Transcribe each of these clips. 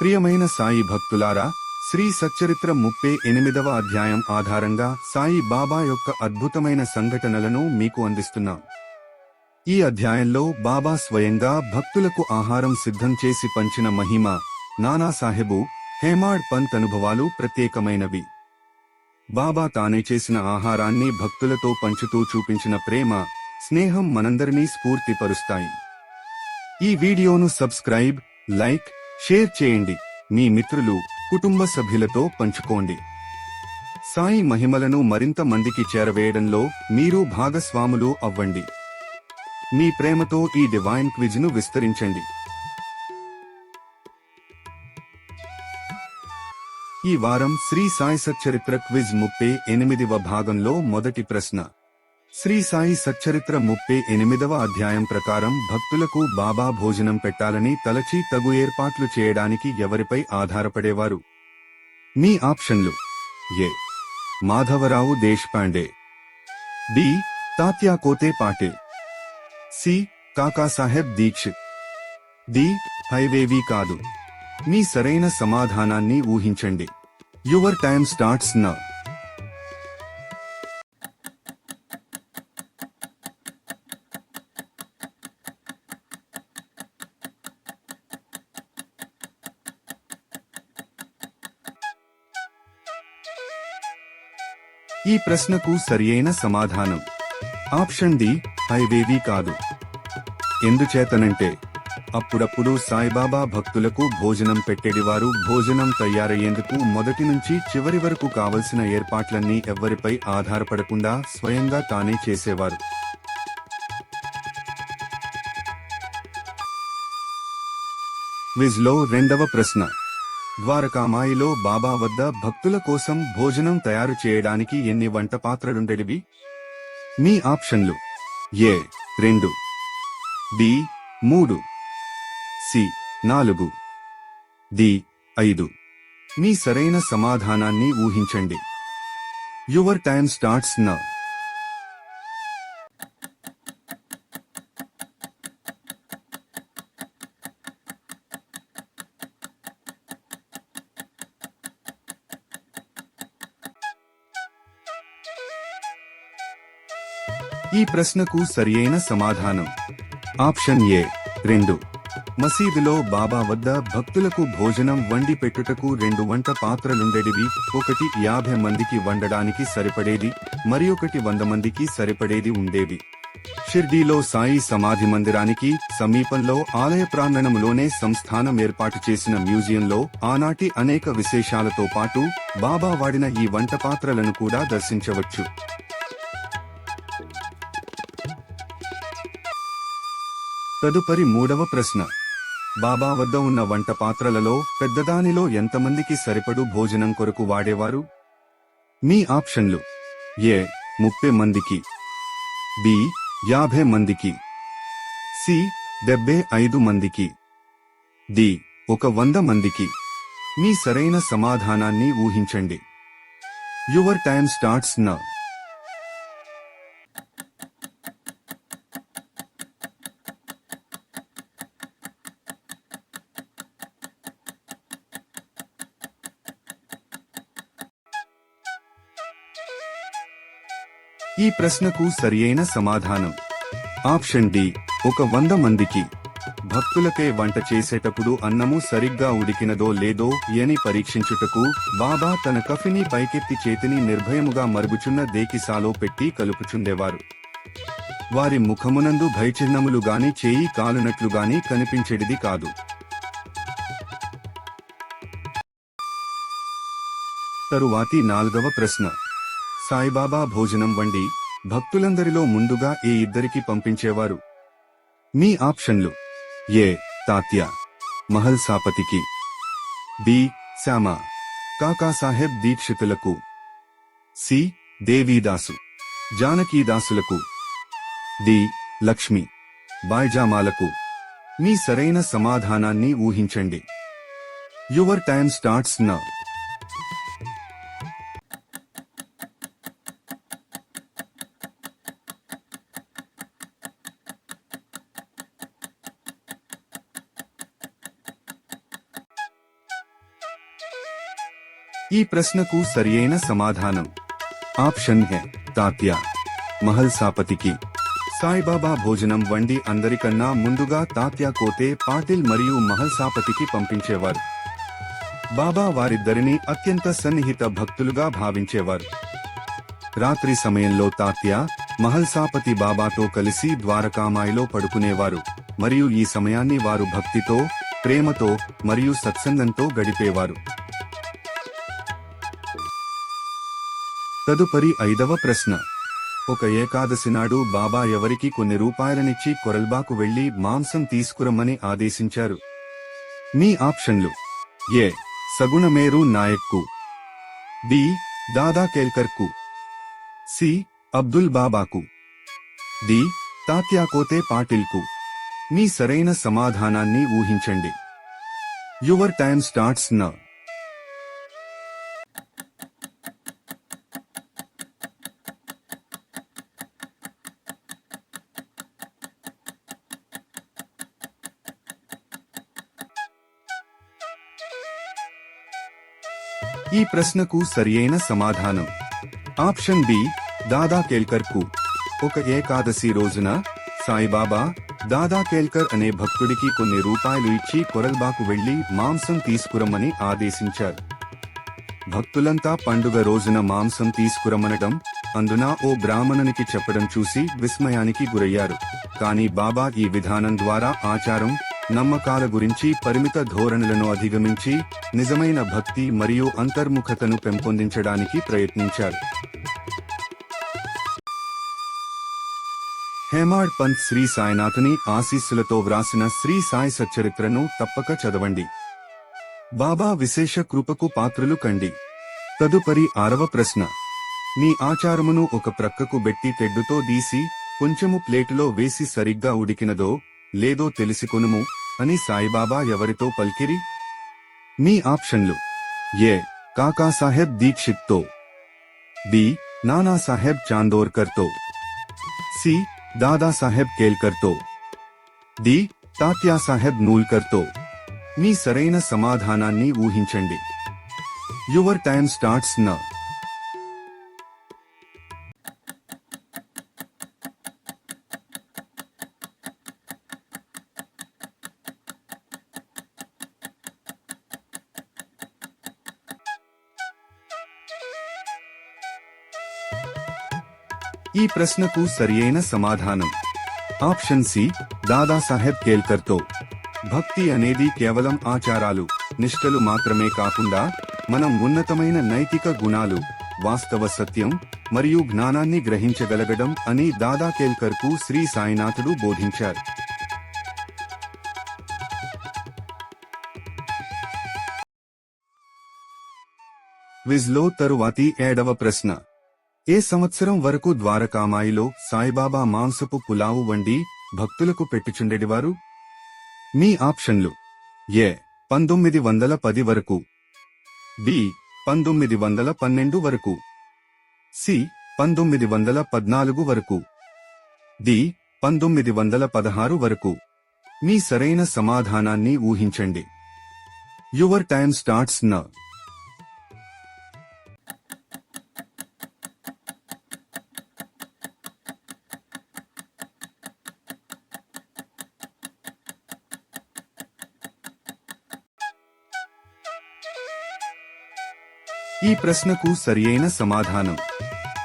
ప్రియమైన సాయి భక్తులారా శ్రీ సచ్చరిత్ర ముప్పై ఎనిమిదవ అధ్యాయం ఆధారంగా సాయి బాబా యొక్క అద్భుతమైన సంఘటనలను మీకు అందిస్తున్నాం. ఈ అధ్యాయంలో బాబా స్వయంగా భక్తులకు ఆహారం సిద్ధం చేసి పంచిన మహిమ నానాసాహెబు హేమాడ్ పంత్ అనుభవాలు ప్రత్యేకమైనవి. బాబా తానే చేసిన ఆహారాన్ని భక్తులతో పంచుతూ చూపించిన ప్రేమ స్నేహం మనందరినీ స్ఫూర్తిపరుస్తాయి. ఈ వీడియోను సబ్స్క్రైబ్ లైక్ షేర్ చేయండి. మీ మిత్రులు కుటుంబ సభ్యులతో పంచుకోండి. సాయి మహిమలను మరింత మందికి చేరవేయడంలో మీరు భాగస్వాములు అవ్వండి. మీ ప్రేమతో ఈ డివైన్ క్విజ్ను విస్తరించండి. ఈ వారం శ్రీ సాయి సచ్చరిత్ర క్విజ్ ముప్పై ఎనిమిదివ భాగంలో మొదటి ప్రశ్న. శ్రీ సాయి సచ్చరిత్ర ముప్పై ఎనిమిదవ అధ్యాయం ప్రకారం భక్తులకు బాబా భోజనం పెట్టాలని తలచి తగు ఏర్పాట్లు చేయడానికి ఎవరిపై ఆధారపడేవారు? మీ ఆప్షన్లు. A. Madhavrao Deshpande. D Tatya Kote Patil. C. Kakasaheb Dikshit. D. హైవేవి కాదు. మీ సరైన సమాధానాన్ని ఊహించండి. యువర్ టైమ్ స్టార్ట్స్ నా. ఈ ప్రశ్నకు సరియైన సమాధానం. ఆప్షన్ డి హైవేవి కాదు. ఎందుచేతనంటే అప్పుడప్పుడు సాయిబాబా భక్తులకు భోజనం పెట్టేడివారు భోజనం తయారయ్యేందుకు మొదటి నుంచి చివరి వరకు కావలసిన ఏర్పాట్లన్నీ ఎవ్వరిపై ఆధారపడకుండా స్వయంగా తానే చేసేవారు. విజ్లో రెండవ ప్రశ్న. ద్వారకామాయిలో బాబా వద్ద భక్తుల కోసం భోజనం తయారు చేయడానికి ఎన్ని వంట పాత్రలుండేవి? మీ ఆప్షన్లు. ఏ రెండు. డి మూడు. సి నాలుగు. డి ఐదు. మీ సరైన సమాధానాన్ని ఊహించండి. యువర్ టైమ్ స్టార్ట్స్ నా ఈ ప్రశ్నకు సరియైన సమాధానం. ఆప్షన్ ఏ రెండు. మసీదులో బాబా వద్ద భక్తులకు భోజనం వండి పెట్టుటకు రెండు వంట పాత్రలుండేటివి ఒకటి యాభై మందికి వండడానికి సరిపడేది మరొకటి వంద మందికి సరిపడేది ఉండేవి. షిర్డీలో సాయి సమాధి మందిరానికి సమీపంలో ఆలయ ప్రాంగణంలోనే సంస్థానం ఏర్పాటు చేసిన మ్యూజియంలో ఆనాటి అనేక విశేషాలతో పాటు బాబా వాడిన ఈ వంట పాత్రలను కూడా దర్శించవచ్చు. తదుపరి మూడవ ప్రశ్న. బాబా వద్ద ఉన్న వంట పాత్రలలో పెద్దదానిలో ఎంతమందికి సరిపడు భోజనం కొరకు వాడేవారు? మీ ఆప్షన్లు. ఏ ముప్పై మందికి. బి యాభై మందికి. సి డెబ్బై ఐదు మందికి. డి ఒక వంద మందికి. మీ సరైన సమాధానాన్ని ఊహించండి. యువర్ టైమ్ స్టార్ట్స్ నా ఈ ప్రశ్నకు సరియైన సమాధానం. ఆప్షన్ డి ఒక వంద మందికి. భక్తులకే వంట చేసేటప్పుడు అన్నము సరిగ్గా ఉడికినదో లేదో అని పరీక్షించుటకు బాబా తన కఫిని పైకెత్తి చేతిని నిర్భయముగా మరుగుచున్న దేకిసాలో పెట్టి కలుపుచుండేవారు. వారి ముఖమునందు భయచిహ్నములు గాని చేయి కాలునట్లు గాని కనిపించేటిది కాదు. తరువాతి నాలుగవ ప్రశ్న. సాయిబాబా భోజనం వండి భక్తులందరిలో ముందుగా ఈ ఇద్దరికి పంపించేవారు. మీ ఆప్షన్లు. ఏ. తాత్య. మహల్ సాపతికి. బి. శ్యామ. కాకాసాహెబ్ దీక్షితులకు. సి. దేవీదాసు. జానకీదాసులకు. డి. లక్ష్మి. బాయ్జామాలకు. మీ సరైన సమాధానాన్ని ఊహించండి. Your time starts now. ఈ ప్రశ్నకు సరియైన సమాధానం. Option A Tatya. మహల్ సాపతికి. సాయిబాబా భోజనం వండి అందరికన్నా ముందుగా తాత్య కోతే పాటిల్ మరియు మహల్ సాపతికి పంపించేవారు. బాబా వారిద్దరిని అత్యంత సన్నిహిత భక్తులుగా భావించేవారు. రాత్రి సమయంలో తాత్య మహల్సాపతి బాబాతో కలిసి ద్వారకామాయిలో పడుకునేవారు మరియు ఈ సమయాన్ని వారు భక్తితో ప్రేమతో మరియు సత్సంగంతో గడిపేవారు. తదుపరి ఐదవ ప్రశ్న. ఒక ఏకాదశి నాడు బాబా ఎవరికి కొన్ని రూపాయలనిచ్చి కొరల్బాకు వెళ్ళి మాంసం తీసుకురమ్మని ఆదేశించారు. మీ ఆప్షన్లు. ఏ. సగుణమేరు నాయక్కు. బి. దాదా కేల్కర్కు. సి. అబ్దుల్ బాబాకు. డి. తాత్యాకోతే పాటిల్కు. మీ సరైన సమాధానాన్ని ఊహించండి. యువర్ టైమ్ స్టార్ట్స్ నా. ఈ ప్రశ్నకు సరియైన సమాధానం. ఆప్షన్ బి దాదా కేల్కర్కు ఒక ఏకాదశి రోజున సాయిబాబా దాదా కేల్కర్ అనే భక్తుడికి కొన్ని రూపాయలు ఇచ్చి కొరల్బాకు వెళ్ళి మాంసం తీసుకురమ్మని ఆదేశించారు. భక్తులంతా పండుగ రోజున మాంసం తీసుకురమ్మనడం అందున ఓ బ్రాహ్మణునికి చెప్పడం చూసి విస్మయానికి గురయ్యారు. కానీ బాబా ఈ విధానం ద్వారా ఆచారం నమ్మకాల గురించి పరిమిత ధోరణులను అధిగమించి నిజమైన భక్తి మరియు అంతర్ముఖతను పెంపొందించడానికి ప్రయత్నించారు. హేమాడ్ పంత్ శ్రీ సాయినాథుని ఆశీస్సులతో వ్రాసిన శ్రీ సాయి సచ్చరిత్రను తప్పక చదవండి. బాబా విశేష కృపకు పాత్రులు కండి. తదుపరి ఆరవ ప్రశ్న. మీ ఆచారమును ఒక ప్రక్కకు బెట్టి తెడ్డుతో దీసి కొంచెము ప్లేటులో వేసి సరిగ్గా ఉడికినదో లేదో తెలుసుకొనుము. అని సాయిబాబా ఎవరితో పల్కిరి? మీ ఆప్షన్లు. ఏ. కాకాసాహెబ్ దీక్షిత్తో. బి. నానాసాహెబ్ చాందోర్కర్తో. సి. దాదాసాహెబ్ కేల్కర్తో. డి. తాత్యాసాహెబ్ నూల్కర్తో. మీ సరైన సమాధానాన్ని ఊహించండి. యువర్ టైం స్టార్ట్స్ నా. ఈ ప్రశ్నకు సరియైన సమాధానం. ఆప్షన్ సి దాదాసాహెబ్ కేల్కర్తో. భక్తి అనేది కేవలం ఆచారాలు నిష్ఠలు మాత్రమే కాకుండా మనం ఉన్నతమైన నైతిక గుణాలు వాస్తవ సత్యం మరియు జ్ఞానాన్ని గ్రహించగలగడం అని దాదా కేల్కర్కు శ్రీ సాయినాథుడు బోధించారు. విజ్లో తరువాతి ఏడవ ప్రశ్న. ఏ సంవత్సరం వరకు ద్వారకామాయిలో సాయిబాబా మాంసపు పులావు వండి భక్తులకు పెట్టుచుండేటివారు? మీ ఆప్షన్లు. ఏ పంతొమ్మిది వందల పది వరకు. బి పంతొమ్మిది వందల పన్నెండు వరకు. సి పంతొమ్మిది వందల పద్నాలుగు వరకు. డి పంతొమ్మిది వందల పదహారు వరకు. మీ సరైన సమాధానాన్ని ఊహించండి. యువర్ టైమ్ స్టార్ట్స్ నా ఈ ప్రశ్నకు సరియైన సమాధానం.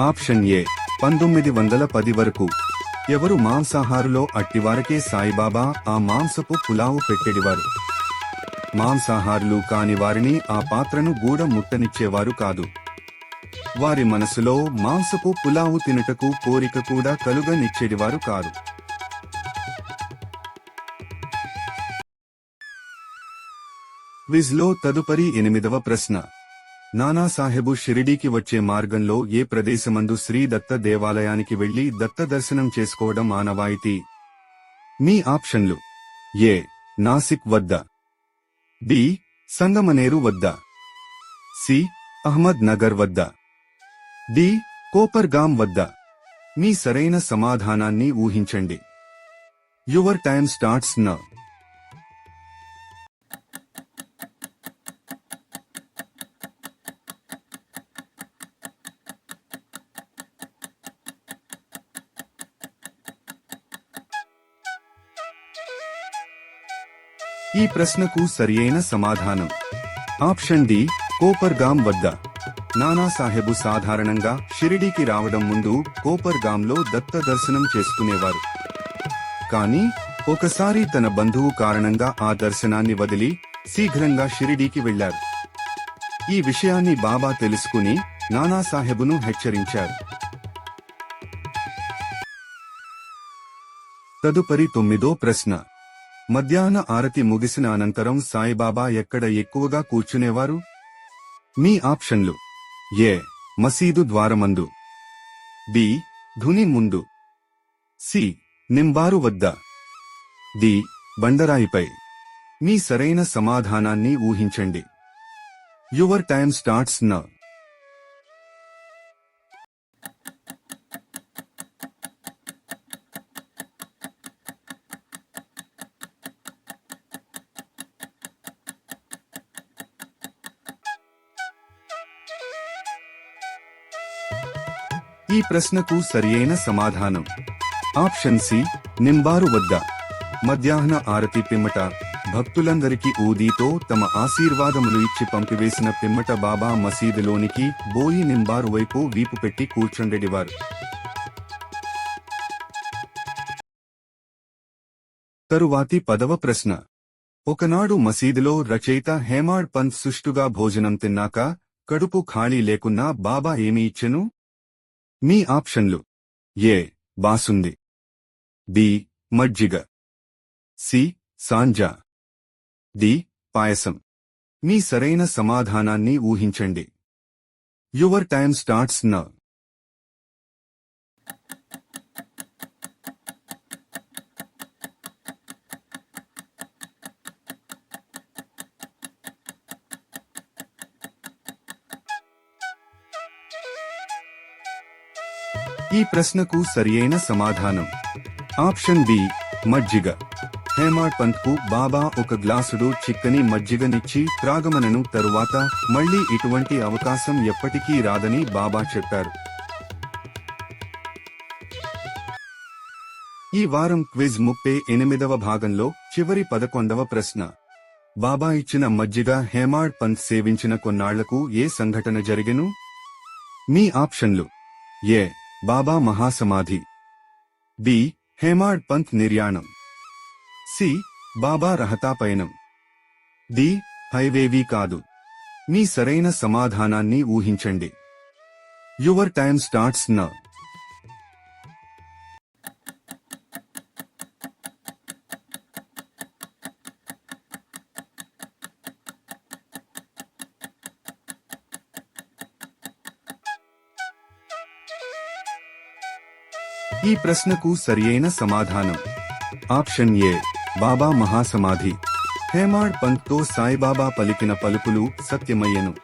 ఆప్షన్ ఏ పంతొమ్మిది వందల పది వరకు. ఎవరు మాంసాహారులో అట్టివారకే సాయిబాబా ఆ మాంసపు పులావు పెట్టెడివారు? మాంసాహారులు కాని వారిని ఆ పాత్రను గూడ ముట్టనిచ్చేవారు కాదు. వారి మనసులో మాంసపు పులావు తినుటకు కోరిక కూడా కలుగనిచ్చేడివారు కారు విజ్లో తదుపరి ఎనిమిదవ ప్రశ్న. నానాసాహెబు షిరిడీకి వచ్చే మార్గంలో ఏ ప్రదేశమందు శ్రీ దత్త దేవాలయానికి వెళ్ళి దత్త దర్శనం చేసుకోవడం ఆనవాయితీ మీ ఆప్షన్లు. ఏ. నాసిక్ వద్ద. బి. సంగమనేరు వద్ద. సి. అహ్మద్ నగర్ వద్ద. డి. కోపర్గాం వద్ద. మీ సరైన సమాధానాన్ని ఊహించండి. యువర్ టైమ్ స్టార్ట్స్ నా. ఈ ప్రశ్నకు సరియైన సమాధానం. ఆప్షన్ డి కోపర్గాం వద్ద. నానాసాహెబు సాధారణంగా షిరిడీకి రావడం ముందు కోపర్గాంలో దత్త దర్శనం చేసుకునేవారు. కానీ ఒకసారి తన బంధువు కారణంగా ఆ దర్శనాన్ని వదిలి శీఘ్రంగా షిరిడీకి వెళ్ళారు ఈ విషయాన్ని బాబా తెలుసుకుని నానాసాహెబును హెచ్చరించారు. తదుపరి తొమ్మిదో ప్రశ్న. మధ్యాహ్న ఆరతి ముగిసిన అనంతరం సాయిబాబా ఎక్కడ ఎక్కువగా కూర్చునేవారు? మీ ఆప్షన్లు. ఏ. మసీదు ద్వారమందు. బి. ధుని ముందు. సి. నింబారు వద్ద. డి. బండరాయిపై. మీ సరైన సమాధానాన్ని ఊహించండి. యువర్ టైమ్ స్టార్ట్స్ నా. ఈ ప్రశ్నకు సరియైన సమాధానం. ఆప్షన్ సి నింబారు వద్ద. మధ్యాహ్న ఆరతి పిమ్మట భక్తులందరికీ ఊదీతో తమ ఆశీర్వాదములు ఇచ్చి పంపివేసిన పిమ్మట బాబా మసీదులోనికి బోయి నింబారు వైపు వీపు పెట్టి కూర్చుండెడివారు తరువాతి పదవ ప్రశ్న. ఒకనాడు మసీదులో రచయిత హేమాడ్ పంత్ సుష్టుగా భోజనం తిన్నాక కడుపు ఖాళీ లేకున్నా బాబా ఏమి ఇచ్చెను? మీ ఆప్షన్లు. ఏ. బాసుంది. బి. మజ్జిగ. సి. సాంజా. డి. పాయసం. మీ సరైన సమాధానాన్ని ఊహించండి. యువర్ టైం స్టార్ట్స్ నా. ఈ ప్రశ్నకు సరియైన సమాధానం. ఆప్షన్ బి మజ్జిగ. హేమాడ్ పంత్కు బాబా ఒక గ్లాసుడు చిక్కని మజ్జిగనిచ్చి త్రాగమనను తరువాత మళ్ళీ ఇటువంటి అవకాశం ఎప్పటికీ రాదని బాబా చెప్పారు. ఈ వారం క్విజ్ ముప్పై ఎనిమిదవ భాగంలో చివరి పదకొండవ ప్రశ్న. బాబా ఇచ్చిన మజ్జిగ హేమాడ్ పంత్ సేవించిన కొన్నాళ్ళకు ఏ సంఘటన జరిగెను? మీ ఆప్షన్లు. ఏ బాబా మహాసమాధి. బి. హేమాడ్ పంత్ నిర్యాణం. సి. బాబా రహతా పయనం డి. హైవేవీ కాదు. మీ సరైన సమాధానాన్ని ఊహించండి. యువర్ టైమ్ స్టార్ట్స్ నా. ఈ ప్రశ్నకు సరియైన సమాధానం. ఆప్షన్ ఏ బాబా మహాసమాధి. హేమాడ్ పంత్తో సాయిబాబా పలికిన పలుకులు సత్యమయ్యను.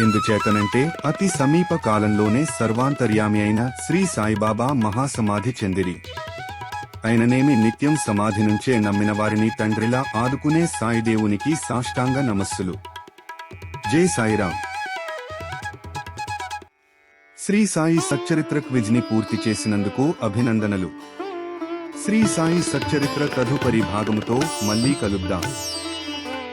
ఎందుచేతనంటే అతి సమీప కాలంలోనే సర్వాంతర్యామి అయిన శ్రీ సాయిబాబా మహాసమాధి చెందిరి. ఆయననేమి నిత్యం సమాధి నుంచే నమ్మిన వారిని తండ్రిలా ఆదుకునే సాయిదేవునికి సాష్టాంగ నమస్సులు. జై సాయిరాం శ్రీ సాయి సచ్చరిత్ర క్విజ్ని పూర్తి చేసినందుకు అభినందనలు. శ్రీ సాయి సచ్చరిత్ర తదుపరి భాగముతో మళ్ళీ కలుద్దాం.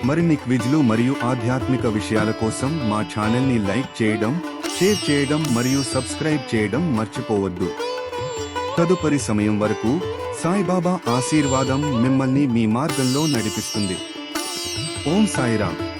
మరిన్ని క్విజ్లు మరియు ఆధ్యాత్మిక విషయాల కోసం మా ఛానల్ని లైక్ చేయడం షేర్ చేయడం మరియు సబ్స్క్రైబ్ చేయడం మర్చిపోవద్దు. తదుపరి సమయం వరకు సాయిబాబా ఆశీర్వాదం మిమ్మల్ని మీ మార్గంలో నడిపిస్తుంది. ఓం సాయిరామ్.